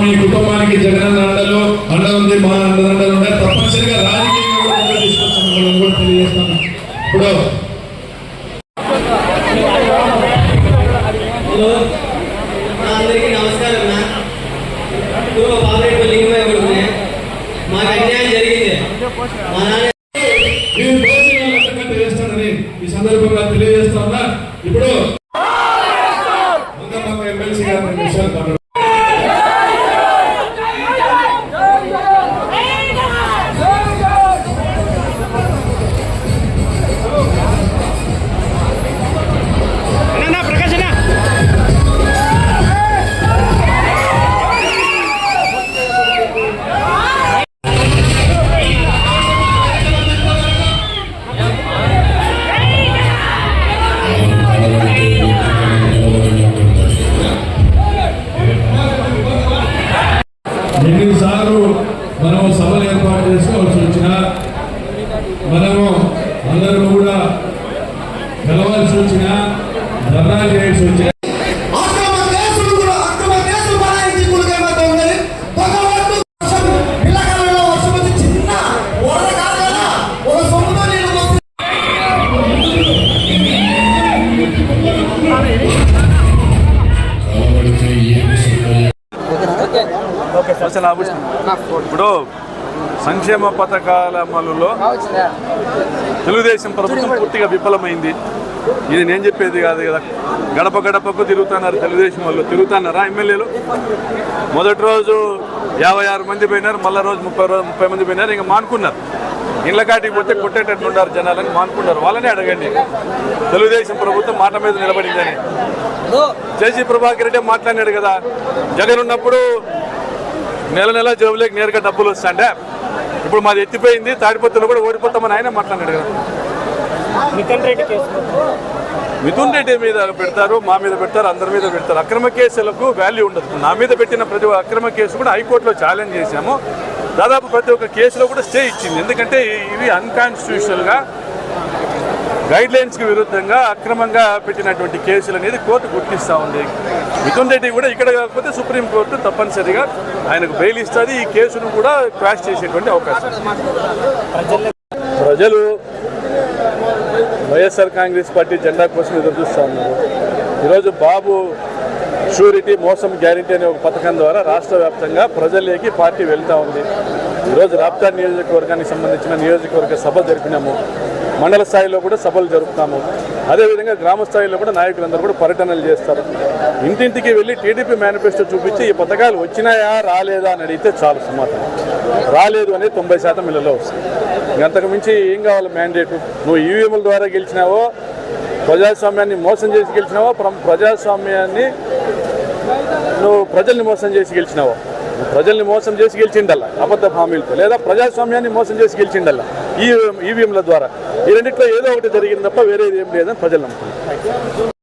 మీ కుటుంబానికి జగన్ అండలు అండ ఉంది మా అండదండలు ఉన్నాయి తప్పనిసరిగా రాజకీయంగా తీసుకొచ్చాను కూడా తెలియజేస్తాను. ఇప్పుడు అందరికీ నమస్కారం అన్యాయం జరిగింది. మా నాన్న ఈ సందర్భంగా తెలియజేస్తా ఉన్నా ఇప్పుడు ఎమ్మెల్సీ గారు ఎన్నిసార్లు మనం సభలు ఏర్పాటు చేసుకోవాల్సి వచ్చినా మనము అందరూ కూడా కలవాల్సి వచ్చినా ధర్నా చేయాల్సి వచ్చినా ఇప్పుడు సంక్షేమ పథకాల అమలులో తెలుగుదేశం ప్రభుత్వం పూర్తిగా విఫలమైంది. ఇది నేను చెప్పేది కాదు కదా. గడప గడపకు తిరుగుతున్నారు తెలుగుదేశం వాళ్ళు. తిరుగుతున్నారా ఎమ్మెల్యేలు? మొదటి రోజు యాభై ఆరు మంది పోయినారు మళ్ళా రోజు ముప్పై రోజు ముప్పై మంది పోయినారు ఇంకా మానుకున్నారు. ఇళ్ళ కాటికి పోతే కొట్టేటట్లుండారు జనాలని మానుకున్నారు. వాళ్ళని అడగండి. తెలుగుదేశం ప్రభుత్వం మాట మీద నిలబడిందని. జేసీ ప్రభాకర్ రెడ్డి మాట్లాడినాడు కదా. జగన్ ఉన్నప్పుడు నెల నెల జేబులోకి నేరుగా డబ్బులు వస్తాండే ఇప్పుడు మాది ఎత్తిపోయింది తాడిపత్రులు కూడా ఓడిపోతామని ఆయన మాట్లాడాడు కదా. మిథున్ రెడ్డి మీద పెడతారు మా మీద పెడతారు అందరి మీద పెడతారు. అక్రమ కేసులకు వాల్యూ ఉండదు. నా మీద పెట్టిన ప్రతి ఒక్క అక్రమ కేసు కూడా హైకోర్టులో ఛాలెంజ్ చేశాము. దాదాపు ప్రతి ఒక్క కేసులో కూడా స్టే ఇచ్చింది. ఎందుకంటే ఇవి అన్కాన్స్టిట్యూషనల్గా గైడ్ లైన్స్కి విరుద్ధంగా అక్రమంగా పెట్టినటువంటి కేసులు అనేది కోర్టు గుర్తిస్తూ ఉంది. మిథున్ రెడ్డి కూడా ఇక్కడ కాకపోతే సుప్రీంకోర్టు తప్పనిసరిగా ఆయనకు బెయిల్ ఇస్తుంది. ఈ కేసును కూడా క్రాష్ చేసేటువంటి అవకాశం ప్రజలు వైఎస్ఆర్ కాంగ్రెస్ పార్టీ జెండా కోసం ఎదురు చూస్తూ ఉన్నారు. ఈరోజు బాబు షూరిటీ మోసం గ్యారంటీ అనే ఒక పథకం ద్వారా రాష్ట్ర వ్యాప్తంగా ప్రజల్లోకి పార్టీ వెళ్తూ ఉంది. ఈరోజు రాప్తా నియోజకవర్గానికి సంబంధించిన నియోజకవర్గ సభ జరిపినాము. మండల స్థాయిలో కూడా సభలు జరుపుతాము. అదేవిధంగా గ్రామ స్థాయిలో కూడా నాయకులందరూ కూడా పర్యటనలు చేస్తారు. ఇంటింటికి వెళ్ళి టీడీపీ మేనిఫెస్టో చూపించి ఈ పథకాలు వచ్చినాయా రాలేదా అని అడిగితే చాలు సమాధానం. రాలేదు అనేది తొంభై శాతం ఇళ్ళలో వస్తుంది. అంతకు మించి ఏం కావాలి మ్యాండేట్ నువ్వు ఈవీఎంల ద్వారా గెలిచినావో ప్రజాస్వామ్యాన్ని మోసం చేసి గెలిచినావో ప్ర- ప్రజాస్వామ్యాన్ని నువ్వు ప్రజల్ని మోసం చేసి గెలిచినావో ప్రజల్ని మోసం చేసి గెలిచిండల్లా. అబద్ధ హామీలతో లేదా ప్రజాస్వామ్యాన్ని మోసం చేసి గెలిచిండల్లా. ఈ ఈవీఎంల ద్వారా. ఈ రెండిట్లో ఏదో ఒకటి జరిగింది తప్ప వేరేది ఏం లేదని ప్రజలు నమ్ముతున్నారు